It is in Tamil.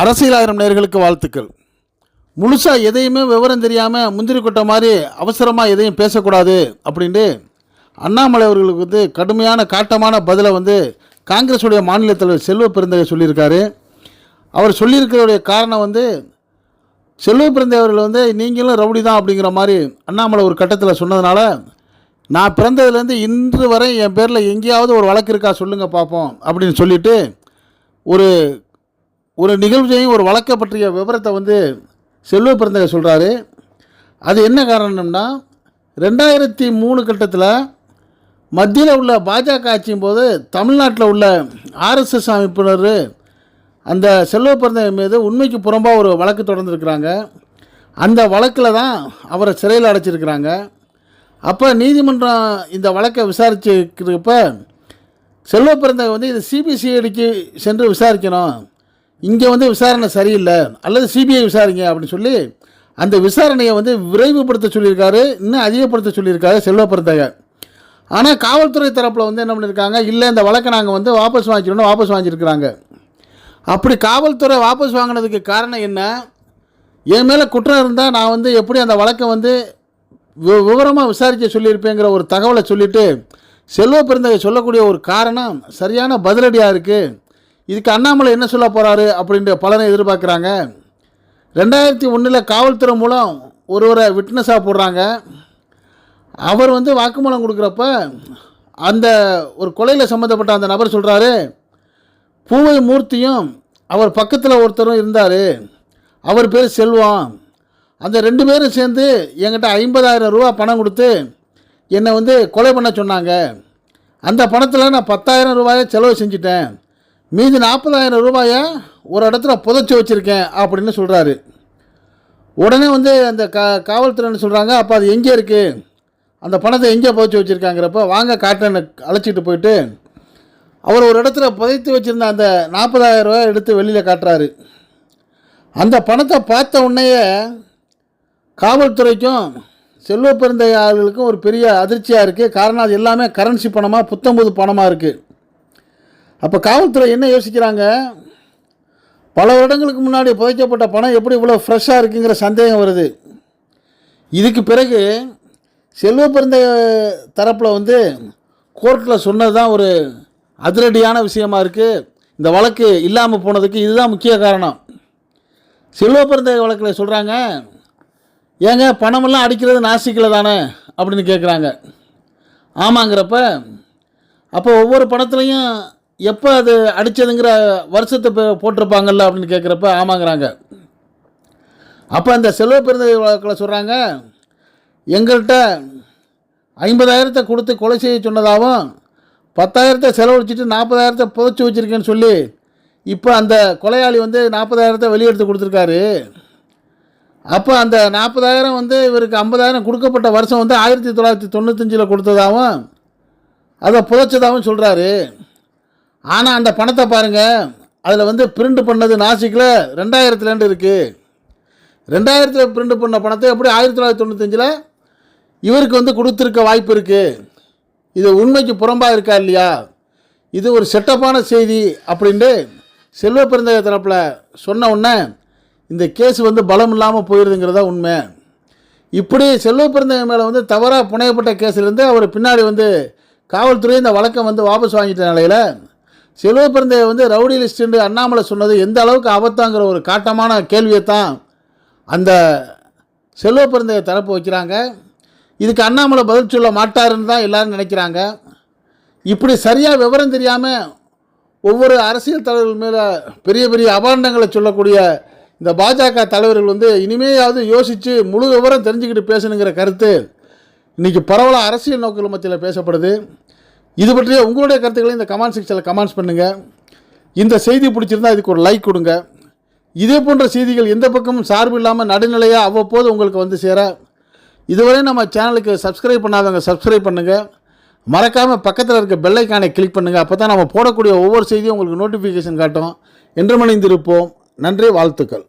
அரசியல் நேர்களுக்கு வாழ்த்துக்கள். முழுசாக எதையுமே விவரம் தெரியாமல் முந்திரி கொட்டை மாதிரி அவசரமாக எதையும் பேசக்கூடாது அப்படின்ட்டு அண்ணாமலை அவர்களுக்கு வந்து கடுமையான காட்டமான பதிலை வந்து காங்கிரஸுடைய மாநில தலைவர் செல்வ பெருந்தகை சொல்லியிருக்காரு. அவர் சொல்லியிருக்கிறதுடைய காரணம் வந்து செல்வ பிறந்தை அவர்கள் வந்து நீங்களும் ரவுடி தான் அப்படிங்கிற மாதிரி அண்ணாமலை ஒரு கட்டத்தில் சொன்னதுனால நான் பிறந்ததுலேருந்து இன்று வரை என் பேரில் எங்கேயாவது ஒரு வழக்கு இருக்கா சொல்லுங்கள் பார்ப்போம் அப்படின்னு சொல்லிவிட்டு ஒரு ஒரு நிகழ்ச்சியையும் ஒரு வழக்கை பற்றிய விவரத்தை வந்து செல்வ பிறந்தக சொல்கிறாரு அது என்ன காரணம்னா ரெண்டாயிரத்தி மூணு கட்டத்தில் மத்தியில் உள்ள பாஜக ஆட்சியும் போது தமிழ்நாட்டில் உள்ள ஆர்எஸ்எஸ் அமைப்பினர் அந்த செல்வ பிறந்தகை மீது உண்மைக்கு புறம்பாக ஒரு வழக்கு தொடர்ந்துருக்கிறாங்க. அந்த வழக்கில் தான் அவரை சிறையில் அடைச்சிருக்கிறாங்க. அப்போ நீதிமன்றம் இந்த வழக்கை விசாரிச்சுக்கிறப்ப செல்வ பிறந்தகை வந்து இது சிபிசிஐடிக்கு சென்று விசாரிக்கணும். இங்கே வந்து விசாரணை சரியில்லை அல்லது சிபிஐ விசாரிங்க அப்படின்னு சொல்லி அந்த விசாரணையை வந்து விரைவுபடுத்த சொல்லியிருக்காரு இன்னும் அதிகப்படுத்த சொல்லியிருக்காரு செல்வ ஆனால் காவல்துறை தரப்பில் வந்து என்ன பண்ணியிருக்காங்க? இல்லை இந்த வழக்கை நாங்கள் வந்து வாபஸ் வாங்கிக்கணும்னு வாபஸ் வாங்கியிருக்கிறாங்க. அப்படி காவல்துறை வாபஸ் வாங்கினதுக்கு காரணம் என்ன? என் மேலே குற்றம் இருந்தால் நான் வந்து எப்படி அந்த வழக்கை வந்து வி விவரமாக விசாரிக்க சொல்லியிருப்பேங்கிற ஒரு தகவலை சொல்லிவிட்டு செல்வ பெருந்தகை சொல்லக்கூடிய ஒரு காரணம் சரியான பதிலடியாக இருக்குது இதுக்கு அண்ணாமலை என்ன சொல்ல போகிறாரு அப்படின்ற பலனை எதிர்பார்க்குறாங்க. ரெண்டாயிரத்தி ஒன்றில் காவல்துறை மூலம் ஒருவரை விட்னஸாக போடுறாங்க. அவர் வந்து வாக்குமூலம் கொடுக்குறப்ப அந்த ஒரு கொலையில் சம்மந்தப்பட்ட அந்த நபர் சொல்கிறாரு பூவை மூர்த்தியும் அவர் பக்கத்தில் ஒருத்தரும் இருந்தார். அவர் பேர் செல்வம். அந்த ரெண்டு பேரும் சேர்ந்து என்கிட்ட ஐம்பதாயிரம் ரூபா பணம் கொடுத்து என்னை வந்து கொலை பண்ண சொன்னாங்க. அந்த பணத்தில் நான் பத்தாயிரம் ரூபாயை செலவு செஞ்சிட்டேன். மீதி நாற்பதாயிரம் ரூபாயை ஒரு இடத்துல புதைச்சி வச்சுருக்கேன் அப்படின்னு சொல்கிறாரு உடனே வந்து அந்த கா காவல்துறைன்னு சொல்கிறாங்க அப்போ அது எங்கே இருக்குது அந்த பணத்தை எங்கே புதைச்சி வச்சுருக்காங்கிறப்ப வாங்க காட்டன்னு அழைச்சிட்டு போயிட்டு அவர் ஒரு இடத்துல புதைத்து வச்சுருந்த அந்த நாற்பதாயிரம் ரூபாய் எடுத்து வெளியில் காட்டுறாரு. அந்த பணத்தை பார்த்த உடனேயே காவல்துறைக்கும் செல்வ ஒரு பெரிய அதிர்ச்சியாக இருக்குது காரணம் அது எல்லாமே கரன்சி பணமாக புத்தம்புது பணமாக இருக்குது அப்போ காவல்துறை என்ன யோசிக்கிறாங்க? பல வருடங்களுக்கு முன்னாடி புதைக்கப்பட்ட பணம் எப்படி இவ்வளோ ஃப்ரெஷ்ஷாக இருக்குங்கிற சந்தேகம் வருது. இதுக்கு பிறகு செல்வ பிறந்த தரப்பில் வந்து கோர்ட்டில் சொன்னது தான் ஒரு அதிரடியான விஷயமா இருக்குது இந்த வழக்கு இல்லாமல் போனதுக்கு இதுதான் முக்கிய காரணம். செல்வ பிறந்த வழக்கில் சொல்கிறாங்க ஏங்க பணமெல்லாம் அடிக்கிறது நாசிக்கில் தானே? அப்படின்னு கேட்குறாங்க ஆமாங்கிறப்ப அப்போ ஒவ்வொரு பணத்துலையும் எப்போ அது அடித்ததுங்கிற வருஷத்தை இப்போ போட்டிருப்பாங்கல்ல அப்படின்னு கேட்குறப்ப ஆமாங்கிறாங்க. அப்போ அந்த செலவு பிறந்த வழக்கில் சொல்கிறாங்க எங்கள்கிட்ட ஐம்பதாயிரத்தை கொடுத்து கொலை செய்ய சொன்னதாகவும் பத்தாயிரத்தை செலவழிச்சிட்டு நாற்பதாயிரத்தை புதைச்சி வச்சுருக்கேன்னு சொல்லி இப்போ அந்த கொலையாளி வந்து நாற்பதாயிரத்தை வெளியெடுத்து கொடுத்துருக்காரு. அப்போ அந்த நாற்பதாயிரம் வந்து இவருக்கு ஐம்பதாயிரம் கொடுக்கப்பட்ட வருஷம் வந்து ஆயிரத்தி தொள்ளாயிரத்தி தொண்ணூத்தஞ்சில் கொடுத்ததாகவும் அதை புதைச்சதாகவும் சொல்கிறாரு ஆனால் அந்த பணத்தை பாருங்கள் அதில் வந்து பிரிண்ட் பண்ணது நாசிக்கில் ரெண்டாயிரத்துலேருந்து இருக்குது ரெண்டாயிரத்தில் பிரிண்ட் பண்ண பணத்தை எப்படி ஆயிரத்தி தொள்ளாயிரத்தி தொண்ணூத்தஞ்சில் இவருக்கு வந்து கொடுத்துருக்க வாய்ப்பு இருக்குது இது உண்மைக்கு புறம்பாக இருக்கா இல்லையா? இது ஒரு செட்டப்பான செய்தி அப்படின்ட்டு செல்வ பிறந்தகை தரப்பில் சொன்ன உடனே இந்த கேஸ் வந்து பலம் இல்லாமல் போயிடுதுங்கிறதா உண்மை. இப்படி செல்வ பிறந்தகை மேலே வந்து தவறாக புனையப்பட்ட கேஸ்லேருந்து அவர் பின்னாடி வந்து காவல்துறை இந்த வழக்கம் வந்து வாபஸ் வாங்கிட்ட நிலையில் செல்வ பிறந்தகை வந்து ரவுடி லிஸ்ட்டுன்னு அண்ணாமலை சொன்னது எந்த அளவுக்கு ஆபத்தாங்கிற ஒரு காட்டமான கேள்வியை தான் அந்த செல்வ பிறந்தகை தரப்பு வைக்கிறாங்க. இதுக்கு அண்ணாமலை பதில் சொல்ல மாட்டாருன்னு தான் எல்லோரும் நினைக்கிறாங்க. இப்படி சரியாக விவரம் தெரியாமல் ஒவ்வொரு அரசியல் தலைவர்கள் மேலே பெரிய பெரிய அபாண்டங்களை சொல்லக்கூடிய இந்த பாஜக தலைவர்கள் வந்து இனிமேயாவது யோசித்து முழு விவரம் தெரிஞ்சுக்கிட்டு பேசணுங்கிற கருத்து இன்றைக்கி பரவலாக அரசியல் நோக்கில் மத்தியில் பேசப்படுது. இது பற்றிய உங்களுடைய கருத்துக்களை இந்த கமெண்ட் செக்ஷனில் கமெண்ட்ஸ் பண்ணுங்கள் இந்த செய்தி பிடிச்சிருந்தா இதுக்கு ஒரு லைக் கொடுங்க. இதே போன்ற செய்திகள் எந்த பக்கமும் சார்பு இல்லாமல் நடுநிலையாக அவ்வப்போது உங்களுக்கு வந்து சேர இதுவரை நம்ம சேனலுக்கு சப்ஸ்கிரைப் பண்ணாதவங்க சப்ஸ்கிரைப் பண்ணுங்கள் மறக்காமல் பக்கத்தில் இருக்க பெல்லைக்கானை கிளிக் பண்ணுங்கள் அப்போ தான் நம்ம போடக்கூடிய ஒவ்வொரு செய்தியும் உங்களுக்கு நோட்டிஃபிகேஷன் காட்டும். என்று மணிந்திருப்போம் நன்றி வாழ்த்துக்கள்.